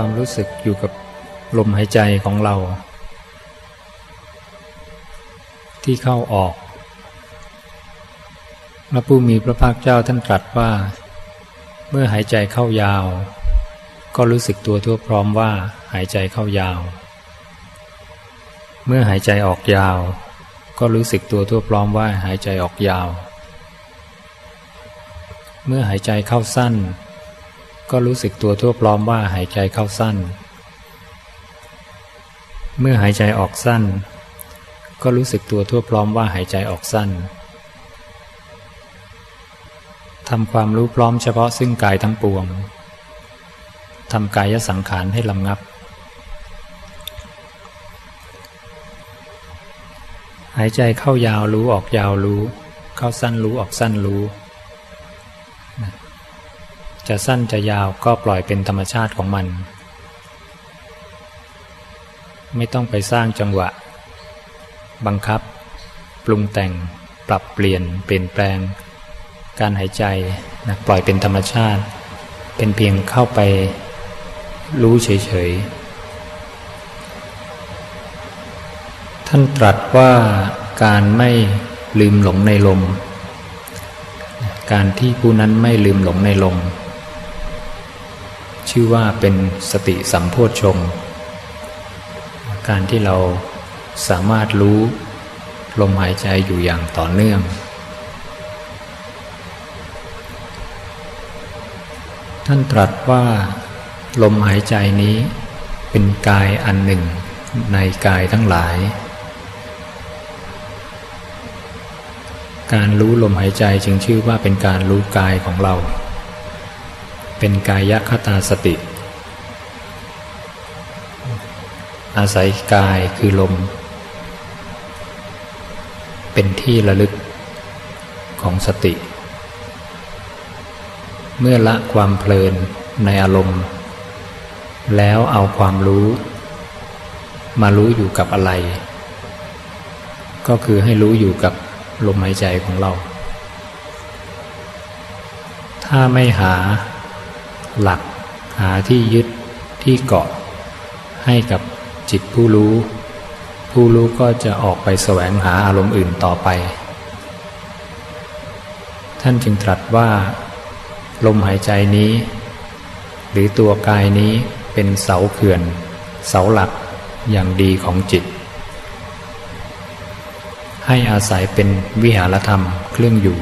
ความรู้สึกอยู่กับลมหายใจของเรา ที่เข้าออก พระผู้มีพระภาคเจ้าท่านตรัสว่า เมื่อหายใจเข้ายาว ก็รู้สึกตัวทั่วพร้อมว่าหายใจเข้ายาว เมื่อหายใจออกยาว ก็รู้สึกตัวทั่วพร้อมว่าหายใจออกยาว เมื่อหายใจเข้าสั้น ก็รู้สึกตัวทั่วพร้อมว่าหายใจเข้าสั้น เมื่อหายใจออกสั้น ก็รู้สึกตัวทั่วพร้อมว่าหายใจออกสั้นทำความรู้พร้อมเฉพาะซึ่งกายทั้งปวงทำกายสังขารให้ลำงับ หายใจเข้ายาวรู้ออกยาวรู้ เข้าสั้นรู้ออกสั้นรู้ จะสั้นจะยาวก็ปล่อยเป็นธรรมชาติของมัน ไม่ต้องไปสร้างจังหวะ บังคับ ปรุงแต่ง ปรับเปลี่ยน เปลี่ยนแปลง การหายใจนะปล่อยเป็นธรรมชาติ เป็นเพียงเข้าไป รู้เฉยๆ ท่านตรัสว่าการไม่ลืมหลงในลม การที่ผู้นั้นไม่ลืมหลงในลม ชื่อว่าเป็นสติสัมโพชงการที่เราสามารถรู้ลมหายใจอยู่อย่างต่อเนื่อง ท่านตรัสว่า ลมหายใจนี้เป็นกายอันหนึ่งในกายทั้งหลาย การรู้ลมหายใจจึงชื่อว่าเป็นการรู้กายของเรา เป็นกายคตาสติ อาศัยกายคือลม เป็นที่ระลึกของสติ เมื่อละความเพลินในอารมณ์ แล้วเอาความรู้ มารู้อยู่กับอะไร ก็คือให้รู้อยู่กับลมหายใจของเรา ถ้าไม่หา หลัก หาที่ยึดที่เกาะ ให้กับจิตผู้รู้ ผู้รู้ก็จะออกไปแสวงหาอารมณ์อื่นต่อไป ท่านจึงตรัสว่า ลมหายใจนี้ หรือตัวกายนี้เป็นเสาเขื่อน เสาหลักอย่างดีของจิต ให้อาศัยเป็นวิหารธรรมเครื่องอยู่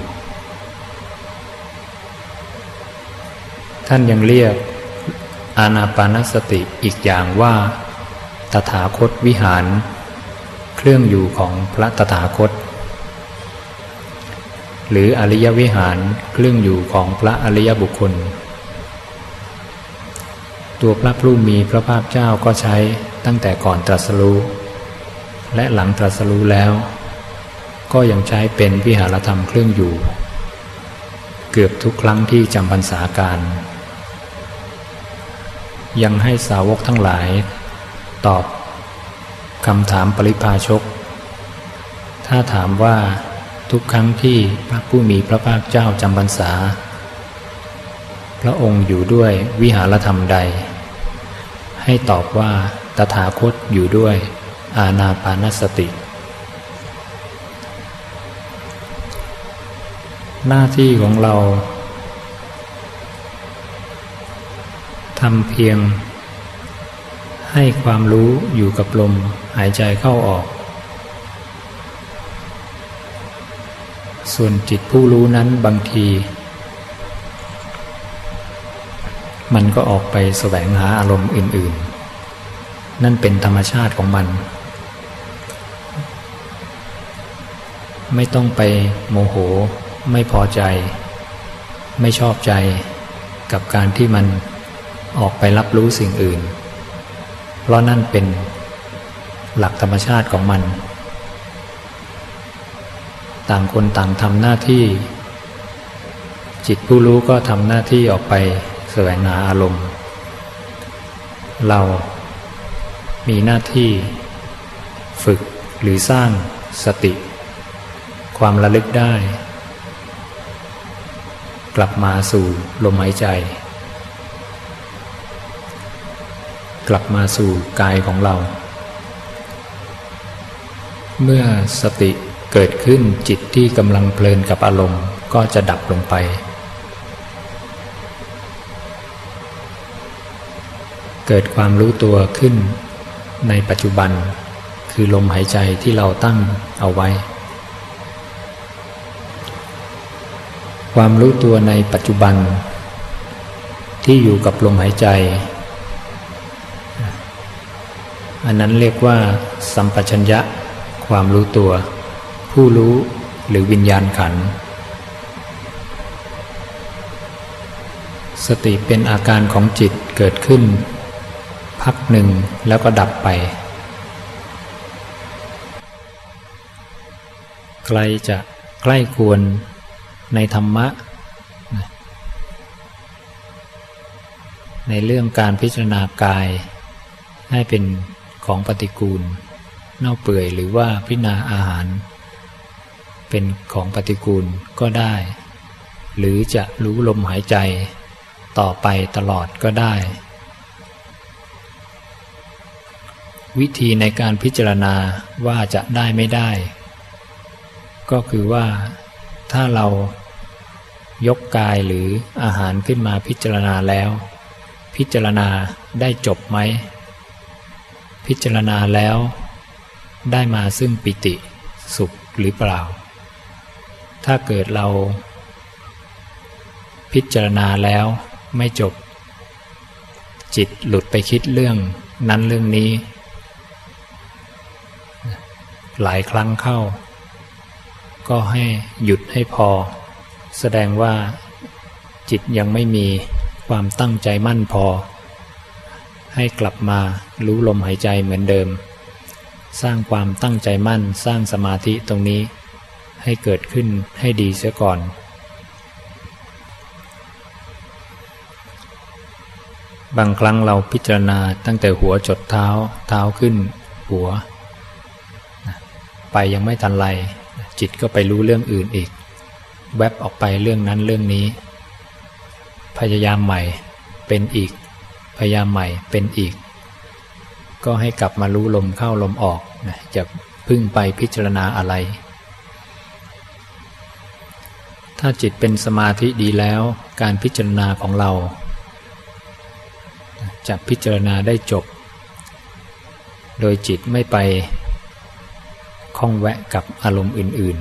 ท่านยังเรียกอานาปานสติอีกอย่างว่า ตถาคตวิหาร เครื่องอยู่ของพระตถาคต หรืออริยวิหารเครื่องอยู่ของพระอริยบุคคล ตัวพระผู้มีพระภาคเจ้าก็ใช้ตั้งแต่ก่อนตรัสรู้ และหลังตรัสรู้แล้ว ก็ยังใช้เป็นวิหารธรรมเครื่องอยู่ เกือบทุกครั้งที่จำพรรษาการ ยังให้สาวกทั้งหลาย ตอบคำถามปริพาชก ถ้าถามว่าทุกครั้งที่พระผู้มีพระภาคเจ้าจำพรรษา พระองค์อยู่ด้วยวิหารธรรมใด ให้ตอบว่าตถาคตอยู่ด้วยอาณาปานสติ หน้าที่ของเรา ทำเพียง ให้ความรู้อยู่กับลมหายใจเข้าออก ส่วนจิตผู้รู้นั้นบางที มันก็ออกไปแสวงหาอารมณ์อื่น ๆ นั่นเป็นธรรมชาติของมัน ไม่ต้องไปโมโห ไม่พอใจ ไม่ชอบใจกับการที่มัน ออกไปรับรู้สิ่งอื่น เพราะนั่นเป็นหลักธรรมชาติของมัน ต่างคนต่างทำหน้าที่ จิตผู้รู้ก็ทำหน้าที่ออกไปแสวงหาอารมณ์ เรามีหน้าที่ ฝึกหรือสร้างสติ ความระลึกได้ กลับมาสู่ลมหายใจ กลับมาสู่กายของเรา เมื่อสติเกิดขึ้นจิตที่กำลังเพลินกับอารมณ์ก็จะดับลงไป เกิดความรู้ตัวขึ้นในปัจจุบันคือลมหายใจที่เราตั้งเอาไว้ ความรู้ตัวในปัจจุบัน ที่อยู่กับลมหายใจ อันนั้นเรียกว่า สัมปชัญญะ ความรู้ตัว ผู้รู้หรือวิญญาณขัน สติเป็นอาการของจิตเกิดขึ้น พักหนึ่งแล้วก็ดับไป ใครจะใกล้ควรในธรรมะ ในเรื่องการพิจารณากายให้เป็น ของปฏิกูล เน่าเปื่อยหรือว่าพิณาอาหาร เป็นของปฏิกูลก็ได้ หรือจะรู้ลมหายใจ ต่อไปตลอดก็ได้ วิธีในการพิจารณาว่าจะได้ไม่ได้ ก็คือว่าถ้าเรายกกายหรืออาหารขึ้นมาพิจารณาแล้ว พิจารณาได้จบไหม พิจารณาแล้ว ได้มาซึ่งปิติสุขหรือเปล่า ถ้าเกิดเรา พิจารณาแล้วไม่จบ จิตหลุดไปคิดเรื่องนั้นเรื่องนี้ หลายครั้งเข้า ก็ให้หยุดให้พอ แสดงว่าจิตยังไม่มีความตั้งใจมั่นพอ ให้กลับมารู้ลมหายใจเหมือนเดิม สร้างความตั้งใจมั่นสร้างสมาธิตรงนี้ ให้เกิดขึ้นให้ดีเสียก่อน บางครั้งเราพิจารณาตั้งแต่หัวจดเท้าเท้าขึ้น หัว ไปยังไม่ทันไรจิตก็ไปรู้เรื่องอื่นอีก แวบออกไปเรื่องนั้นเรื่องนี้ พยายามใหม่เป็นอีก พยายามใหม่เป็นอีก ก็ให้กลับมารู้ลมเข้าลมออกนะจะพึ่งไปพิจารณาอะไร ถ้าจิตเป็นสมาธิดีแล้วการพิจารณาของเรา จะพิจารณาได้จบ โดยจิตไม่ไปข้องแวะกับอารมณ์อื่น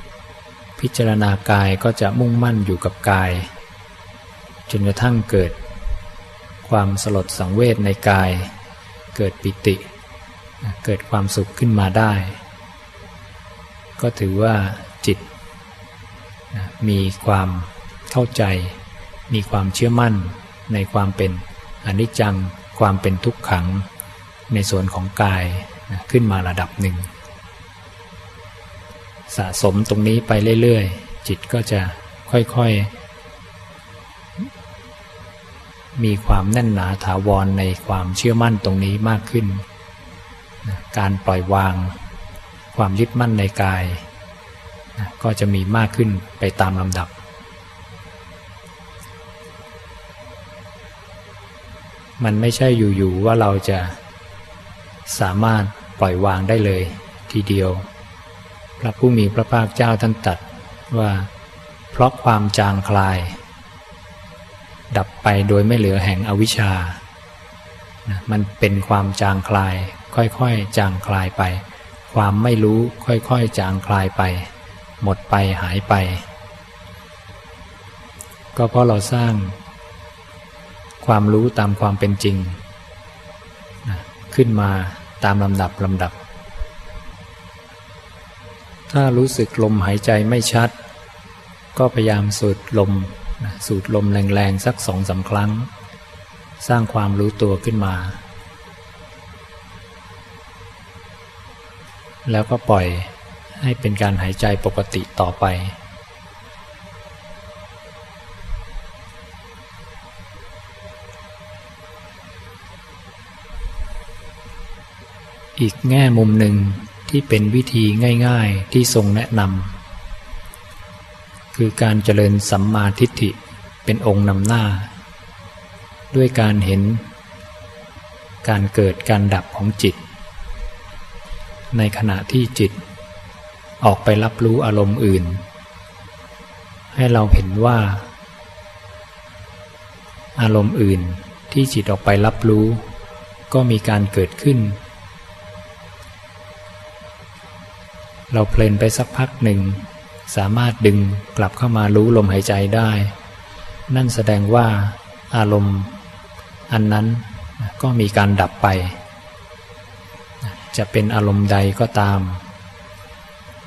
ๆ พิจารณากายก็จะมุ่งมั่นอยู่กับกาย จนกระทั่งเกิด ความสลดสังเวชในกาย เกิดปิติ เกิดความสุขขึ้นมาได้ ก็ถือว่าจิต มีความเข้าใจ มีความเชื่อมั่นในความเป็นอนิจจังความเป็นทุกขังในส่วนของกายขึ้นมาระดับหนึ่ง สะสมตรงนี้ไปเรื่อยๆ จิตก็จะค่อยๆ มีความแน่นหนาถาวรในความเชื่อมั่นตรงนี้มากขึ้น การปล่อยวาง ความยึดมั่นในกาย ก็จะมีมากขึ้นไปตามลำดับ มันไม่ใช่อยู่ๆว่าเราจะสามารถปล่อยวางได้เลยทีเดียว พระผู้มีพระภาคเจ้าท่านตัดว่า เพราะความจางคลาย ดับไปโดยไม่เหลือแห่งอวิชชานะมันเป็นความจางคลาย ค่อยๆ จางคลายไป ความไม่รู้ค่อยๆ จางคลายไป หมดไปหายไป ก็เพราะเราสร้าง ความรู้ตามความเป็นจริงนะขึ้นมาตามลำดับลำดับ ถ้ารู้สึกลมหายใจไม่ชัด ก็พยายามสูดลม สูดลมแรงๆ สักสองสาครั้ง สร้างความรู้ตัวขึ้นมา แล้วก็ปล่อยให้เป็นการหายใจปกติต่อไป อีกแง่มุมหนึ่งที่เป็นวิธีง่าย ๆ ที่ทรงแนะนำ คือการเจริญสัมมาทิฏฐิเป็นองค์นำหน้า ด้วยการเห็น การเกิดการดับของจิต ในขณะที่จิต ออกไปรับรู้อารมณ์อื่น ให้เราเห็นว่า อารมณ์อื่นที่จิตออกไปรับรู้ ก็มีการเกิดขึ้น เราเพลินไปสักพักหนึ่ง สามารถดึงกลับเข้ามารู้ลมหายใจได้ นั่นแสดงว่าอารมณ์อันนั้นก็มีการดับไป จะเป็นอารมณ์ใดก็ตาม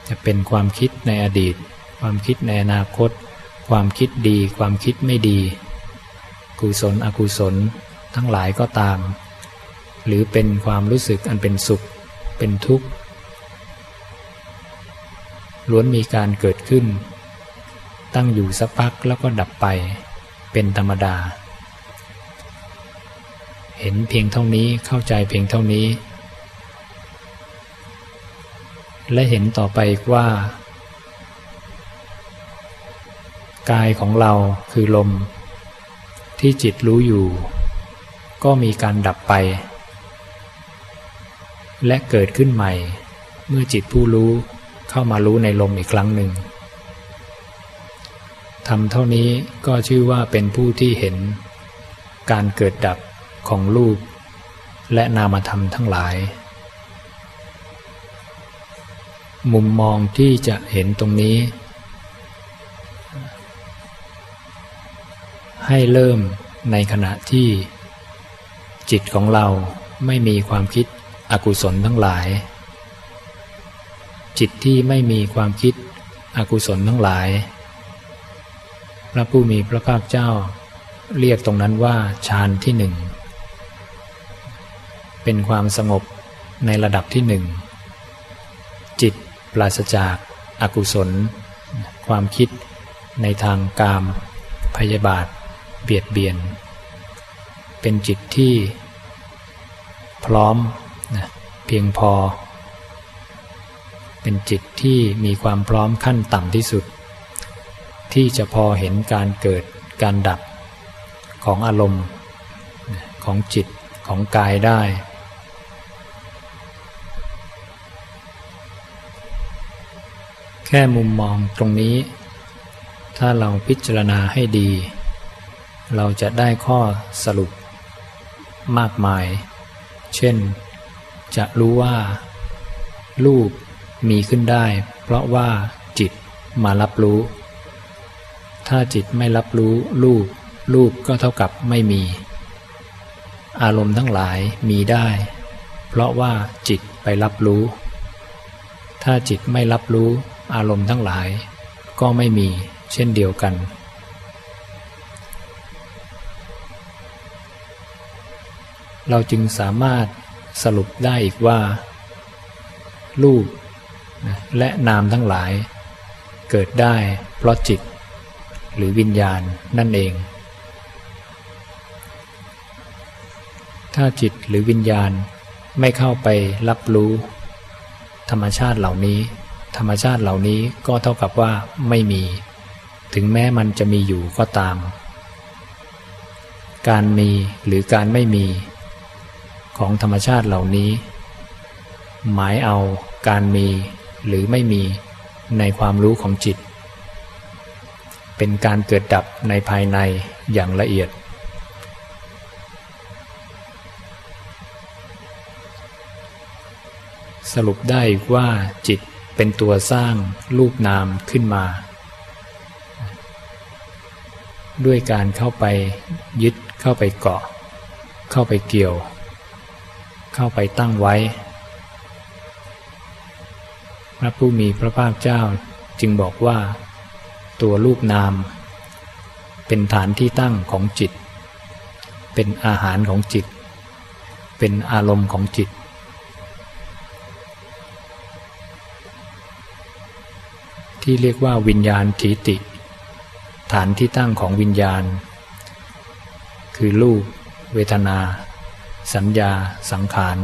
จะเป็นความคิดในอดีต ความคิดในอนาคต ความคิดดี ความคิดไม่ดี กุศลอกุศลทั้งหลายก็ตาม หรือเป็นความรู้สึกอันเป็นสุข เป็นทุกข์ ล้วนมีการเกิดขึ้น ตั้งอยู่สักพักแล้วก็ดับไป เป็นธรรมดา เห็นเพียงเท่านี้เข้าใจเพียงเท่านี้ และเห็นต่อไปว่า กายของเราคือลม ที่จิตรู้อยู่ ก็มีการดับไป และเกิดขึ้นใหม่ เมื่อจิตผู้รู้ เข้ามารู้ในลมอีกครั้งหนึ่งทำเท่านี้ก็ชื่อว่าเป็นผู้ที่เห็น การเกิดดับของรูป และนามธรรมทั้งหลาย มุมมองที่จะเห็นตรงนี้ ให้เริ่มในขณะที่ จิตของเราไม่มีความคิดอกุศลทั้งหลาย จิตที่ไม่มีความคิดอกุศลทั้งหลาย พระผู้มีพระภาคเจ้า เรียกตรงนั้นว่าฌานที่หนึ่ง เป็นความสงบในระดับที่หนึ่ง จิตปราศจากอากุศล ความคิดในทางกาม พยาบาท เบียดเบียน เป็นจิตที่ พร้อมนะเพียงพอ เป็นจิตที่มีความพร้อมขั้นต่ำที่สุด ที่จะพอเห็นการเกิดการดับของอารมณ์ของจิตของกายได้ แค่มุมมองตรงนี้ ถ้าเราพิจารณาให้ดี เราจะได้ข้อสรุปมากมาย เช่น จะรู้ว่า รูป มีขึ้นได้ เพราะว่าจิตมารับรู้ ถ้าจิตไม่รับรู้รูป รูปก็เท่ากับไม่มี อารมณ์ทั้งหลายมีได้ เพราะว่าจิตไปรับรู้ ถ้าจิตไม่รับรู้ อารมณ์ทั้งหลาย ก็ไม่มี เช่นเดียวกันเราจึงสามารถสรุปได้อีกว่า รูป และนามทั้งหลาย เกิดได้เพราะจิต หรือวิญญาณนั่นเอง ถ้าจิตหรือวิญญาณไม่เข้าไปรับรู้ ธรรมชาติเหล่านี้ ธรรมชาติเหล่านี้ก็เท่ากับว่าไม่มี ถึงแม้มันจะมีอยู่ก็ตาม การมีหรือการไม่มี ของธรรมชาติเหล่านี้ หมายเอาการมี หรือไม่มีในความรู้ของจิต เป็นการเกิดดับในภายในอย่างละเอียด สรุปได้ว่าจิตเป็นตัวสร้างรูปนามขึ้นมา ด้วยการเข้าไปยึดเข้าไปเกาะ เข้าไปเกี่ยว เข้าไปตั้งไว้ พระผู้มีพระภาคเจ้าจึงบอกว่า ตัวรูปนาม เป็นฐานที่ตั้งของจิต เป็นอาหารของจิต เป็นอารมณ์ของจิต ที่เรียกว่าวิญญาณทิติ ฐานที่ตั้งของวิญญาณ คือรูป เวทนา สัญญา สังขาร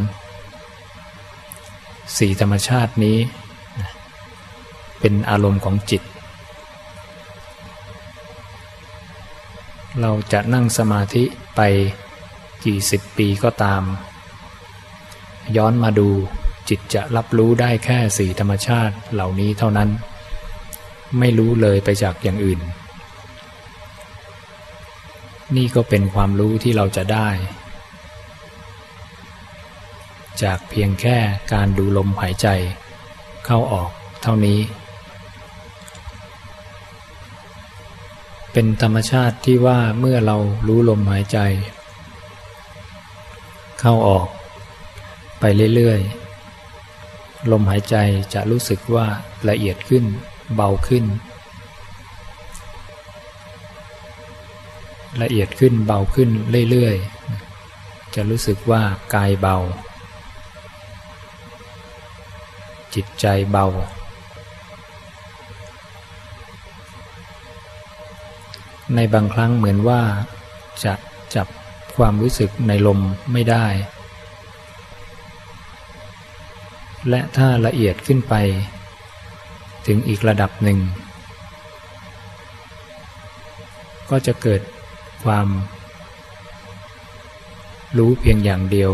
สี่ธรรมชาตินี้ เป็นอารมณ์ของจิต เราจะนั่งสมาธิไปกี่สิบปีก็ตาม ย้อนมาดูจิตจะรับรู้ได้แค่สี่ธรรมชาติเหล่านี้เท่านั้น ไม่รู้เลยไปจากอย่างอื่น นี่ก็เป็นความรู้ที่เราจะได้ จากเพียงแค่การดูลมหายใจ เข้าออกเท่านี้ เป็นธรรมชาติที่ว่าเมื่อเรารู้ลมหายใจ เข้าออก ไปเรื่อยๆ ลมหายใจจะรู้สึกว่าละเอียดขึ้น เบาขึ้น ละเอียดขึ้นเบาขึ้นเรื่อยๆ จะรู้สึกว่ากายเบา จิตใจเบา ในบางครั้งเหมือนว่า จะจับความรู้สึกในลมไม่ได้ และถ้าละเอียดขึ้นไป ถึงอีกระดับหนึ่ง ก็จะเกิดความ รู้เพียงอย่างเดียว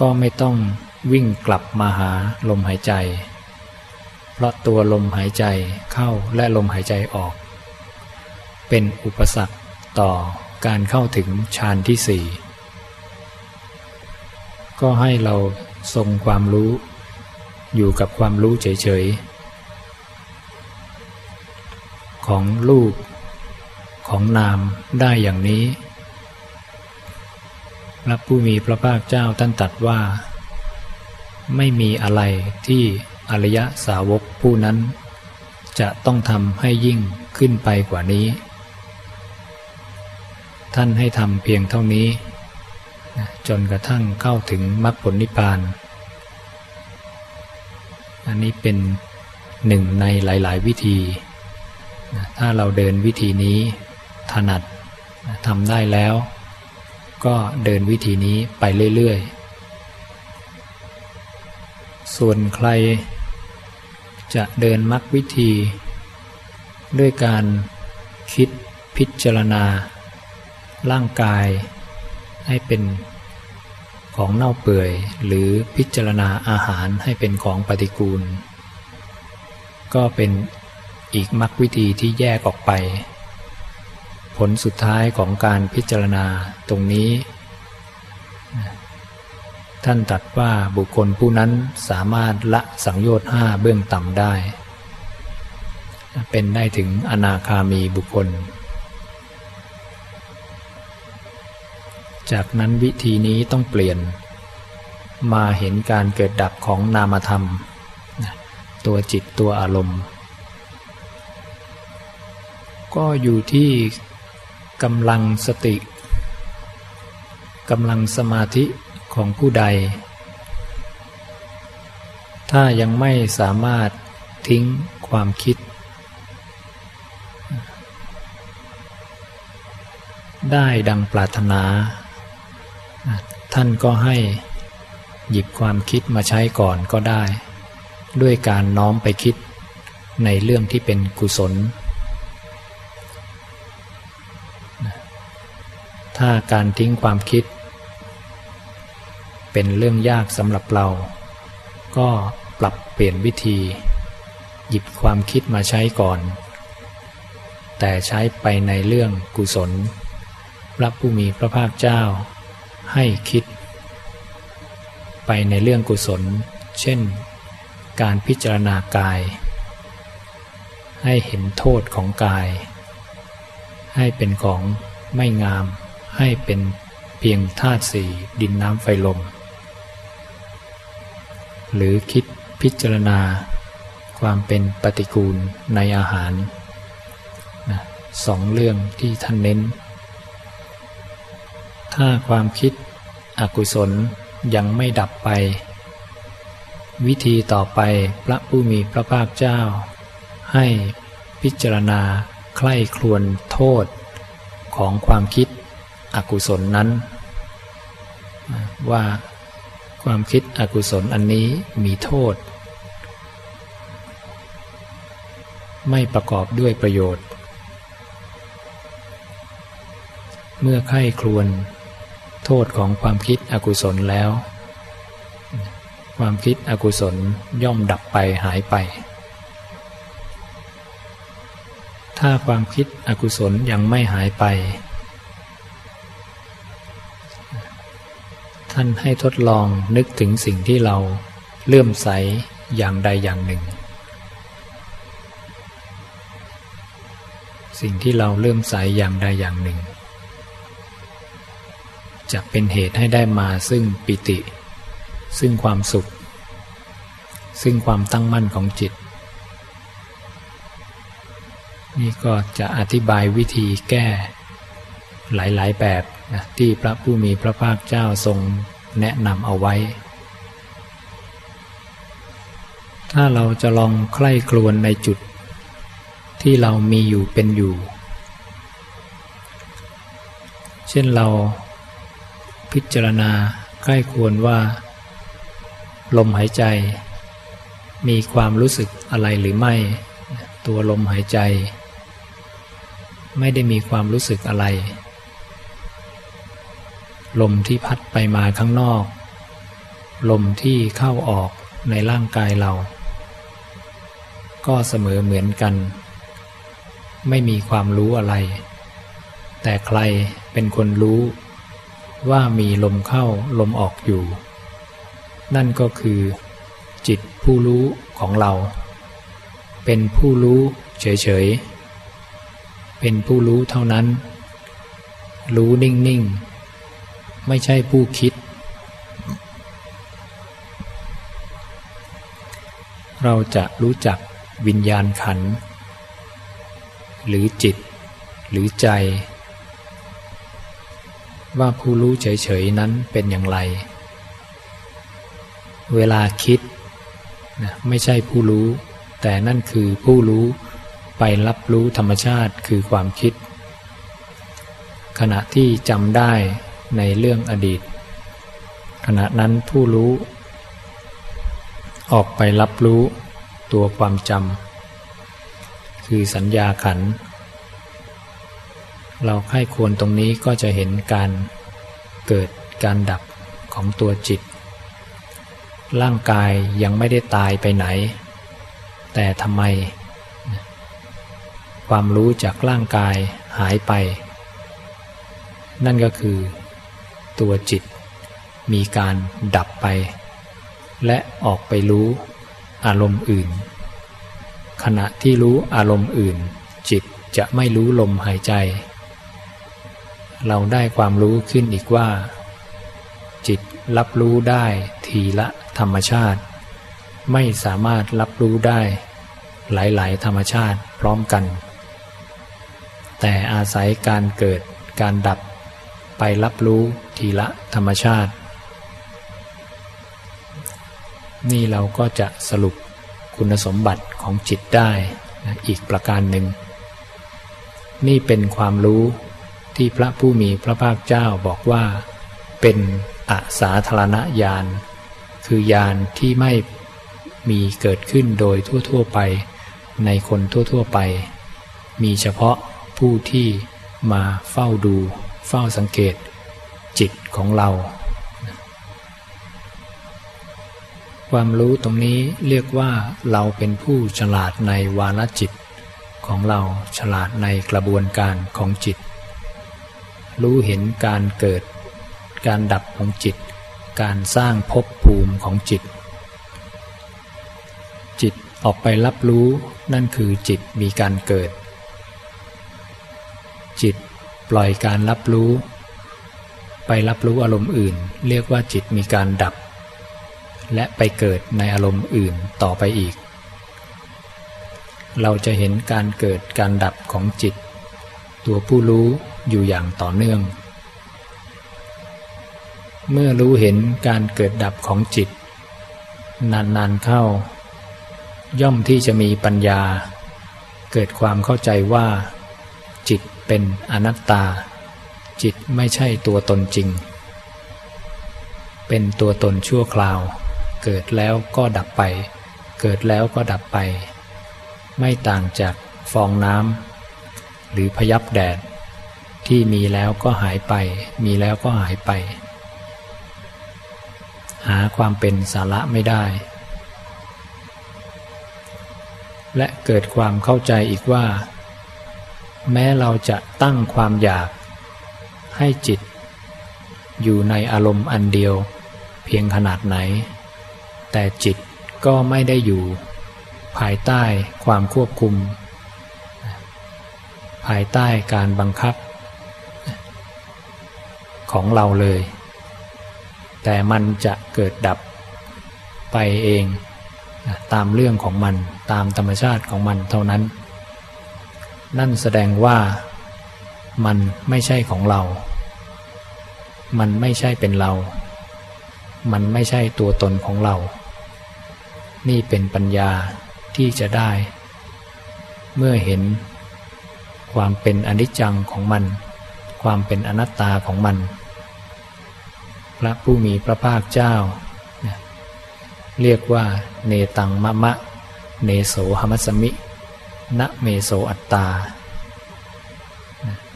ก็ไม่ต้องวิ่งกลับมาหาลมหายใจ เพราะตัวลมหายใจเข้าและลมหายใจออก เป็นอุปสรรคต่อการเข้าถึงฌานที่สี่ก็ให้เราทรงความรู้ อยู่กับความรู้เฉยๆ ของรูป ของนามได้อย่างนี้ พระผู้มีพระภาคเจ้าท่านตรัสว่า ไม่มีอะไรที่ อริยสาวกผู้นั้น จะต้องทำให้ยิ่งขึ้นไปกว่านี้ ท่านให้ทำเพียงเท่านี้ จนกระทั่งเข้าถึงมรรคผลนิพพาน อันนี้เป็นหนึ่งในหลาย ๆ วิธี ถ้าเราเดินวิธีนี้ถนัดทำได้แล้ว ก็เดินวิธีนี้ไปเรื่อย ๆ ส่วนใคร จะเดินมรรควิธี ด้วยการคิดพิจารณา ร่างกาย ให้เป็นของเน่าเปื่อย หรือพิจารณาอาหารให้เป็นของปฏิกูล ก็เป็นอีกมรรควิธีที่แยกออกไป ผลสุดท้ายของการพิจารณาตรงนี้ ท่านตัดว่าบุคคลผู้นั้นสามารถละสังโยชน์ห้าเบื้องต่ำได้ เป็นได้ถึงอนาคามีบุคคล จากนั้นวิธีนี้ต้องเปลี่ยน มาเห็นการเกิดดับของนามธรรม ตัวจิตตัวอารมณ์ ก็อยู่ที่กำลังสติกำลังสมาธิ ของผู้ใด ถ้ายังไม่สามารถทิ้งความคิด ได้ดังปรารถนา ท่านก็ให้หยิบความคิดมาใช้ก่อนก็ได้ ด้วยการน้อมไปคิดในเรื่องที่เป็นกุศล ถ้าการทิ้งความคิด เป็นเรื่องยากสำหรับเรา ก็ปรับเปลี่ยนวิธี หยิบความคิดมาใช้ก่อน แต่ใช้ไปในเรื่องกุศล พระผู้มีพระภาคเจ้า ให้คิด ไปในเรื่องกุศล เช่น การพิจารณากาย ให้เห็นโทษของกาย ให้เป็นของไม่งามให้เป็นเพียงธาตุสี่ดินน้ำไฟลม หรือคิดพิจารณา ความเป็นปฏิกูลในอาหารนะสองเรื่องที่ท่านเน้น ถ้าความคิดอกุศลยังไม่ดับไป วิธีต่อไปพระผู้มีพระภาคเจ้า ให้พิจารณาใคร่ครวญโทษของความคิดอกุศลนั้น ว่า ความคิดอกุศลอันนี้มีโทษ ไม่ประกอบด้วยประโยชน์ เมื่อไข้ครวน โทษของความคิดอกุศลแล้ว ความคิดอกุศลย่อมดับไปหายไป ถ้าความคิดอกุศลยังไม่หายไป ท่านให้ทดลองนึกถึงสิ่งที่เราเลื่อมใสอย่างใดอย่างหนึ่ง สิ่งที่เราเลื่อมใสอย่างใดอย่างหนึ่ง จะเป็นเหตุให้ได้มาซึ่งปิติ ซึ่งความสุข ซึ่งความตั้งมั่นของจิต นี่ก็จะอธิบายวิธีแก้หลายๆแบบ ที่พระผู้มีพระภาคเจ้าทรงแนะนำเอาไว้ ถ้าเราจะลองใคร่ครวญในจุดที่เรามีอยู่เป็นอยู่ เช่นเราพิจารณาใกล้ควรว่า ลมหายใจ มีความรู้สึกอะไรหรือไม่ ตัวลมหายใจ ไม่ได้มีความรู้สึกอะไร ลมที่พัดไปมาข้างนอก ลมที่เข้าออกในร่างกายเรา ก็เสมอเหมือนกัน ไม่มีความรู้อะไร แต่ใครเป็นคนรู้ ว่ามีลมเข้าลมออกอยู่ นั่นก็คือ จิตผู้รู้ของเรา เป็นผู้รู้เฉยๆ เป็นผู้รู้เท่านั้น รู้นิ่งๆ ไม่ใช่ผู้คิด เราจะรู้จักวิญญาณขัน หรือจิต หรือใจ ว่าผู้รู้เฉยๆนั้นเป็นอย่างไร เวลาคิดนะไม่ใช่ผู้รู้ แต่นั่นคือผู้รู้ไปรับรู้ธรรมชาติคือความคิด ขณะที่จำได้ ในเรื่องอดีต ขณะนั้นผู้รู้ ออกไปรับรู้ตัวความจำคือสัญญาขัน เราไข้ควรตรงนี้ก็จะเห็นการเกิดการดับของตัวจิต ร่างกายยังไม่ได้ตายไปไหน แต่ทำไม ความรู้จากร่างกายหายไป นั่นก็คือ ตัวจิต มีการดับไป และออกไปรู้อารมณ์อื่น ขณะที่รู้อารมณ์อื่น จิตจะไม่รู้ลมหายใจ เราได้ความรู้ขึ้นอีกว่า จิตรับรู้ได้ทีละธรรมชาติ ไม่สามารถรับรู้ได้ หลาย ๆ ธรรมชาติพร้อมกัน แต่อาศัยการเกิดการดับไปรับรู้ ทีละธรรมชาติ นี่เราก็จะสรุปคุณสมบัติของจิตได้นะอีกประการหนึ่ง นี่เป็นความรู้ที่พระผู้มีพระภาคเจ้าบอกว่า เป็นอาสาธารณญาณคือญาณที่ไม่มีเกิดขึ้นโดยทั่ว ๆ ไปในคนทั่ว ๆ ไป มีเฉพาะผู้ที่มาเฝ้าดู เฝ้าสังเกต ของเรา ความรู้ตรงนี้เรียกว่าเราเป็นผู้ฉลาดในวาลจิต ของเราฉลาดในกระบวนการของจิต รู้เห็นการเกิด การดับของจิต การสร้างภพภูมิของจิต จิตออกไปรับรู้นั่นคือจิตมีการเกิด จิตปล่อยการรับรู้ ไปรับรู้อารมณ์อื่น เรียกว่าจิตมีการดับ และไปเกิดในอารมณ์อื่นต่อไปอีก เราจะเห็นการเกิดการดับของจิต ตัวผู้รู้อยู่อย่างต่อเนื่อง เมื่อรู้เห็นการเกิดดับของจิต นานๆเข้า ย่อมที่จะมีปัญญา เกิดความเข้าใจว่า จิตเป็นอนัตตา จิตไม่ใช่ตัวตนจริง เป็นตัวตนชั่วคราว เกิดแล้วก็ดับไป เกิดแล้วก็ดับไป ไม่ต่างจากฟองน้ำหรือพยับแดด ที่มีแล้วก็หายไป มีแล้วก็หายไป หาความเป็นสาระไม่ได้ และเกิดความเข้าใจอีกว่า แม้เราจะตั้งความอยาก ให้จิต อยู่ในอารมณ์อันเดียว เพียงขนาดไหน แต่จิตก็ไม่ได้อยู่ ภายใต้ความควบคุม ภายใต้การบังคับ ของเราเลย แต่มันจะเกิดดับไปเองตามเรื่องของมันตามธรรมชาติของมันเท่านั้น นั่นแสดงว่า มันไม่ใช่ของเรา มันไม่ใช่เป็นเรา มันไม่ใช่ตัวตนของเรา นี่เป็นปัญญาที่จะได้ เมื่อเห็น ความเป็นอนิจจังของมัน ความเป็นอนัตตาของมัน พระผู้มีพระภาคเจ้า เรียกว่า เนตังมะมะ เนโสหมัสมิณเมโสอัตตา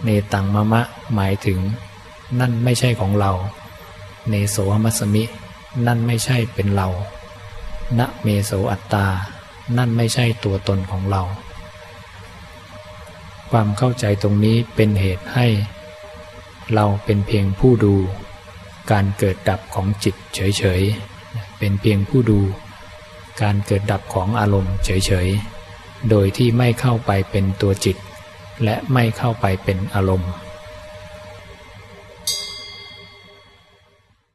เนตังมะมะหมายถึง นั่นไม่ใช่ของเรา เนโสหมัสมิ นั่นไม่ใช่เป็นเรา ณเมโสอัตตา นั่นไม่ใช่ตัวตนของเรา ความเข้าใจตรงนี้เป็นเหตุให้ เราเป็นเพียงผู้ดู การเกิดดับของจิตเฉยๆ เป็นเพียงผู้ดู การเกิดดับของอารมณ์เฉยๆ โดยที่ไม่เข้าไปเป็นตัวจิต และไม่เข้าไปเป็นอารมณ์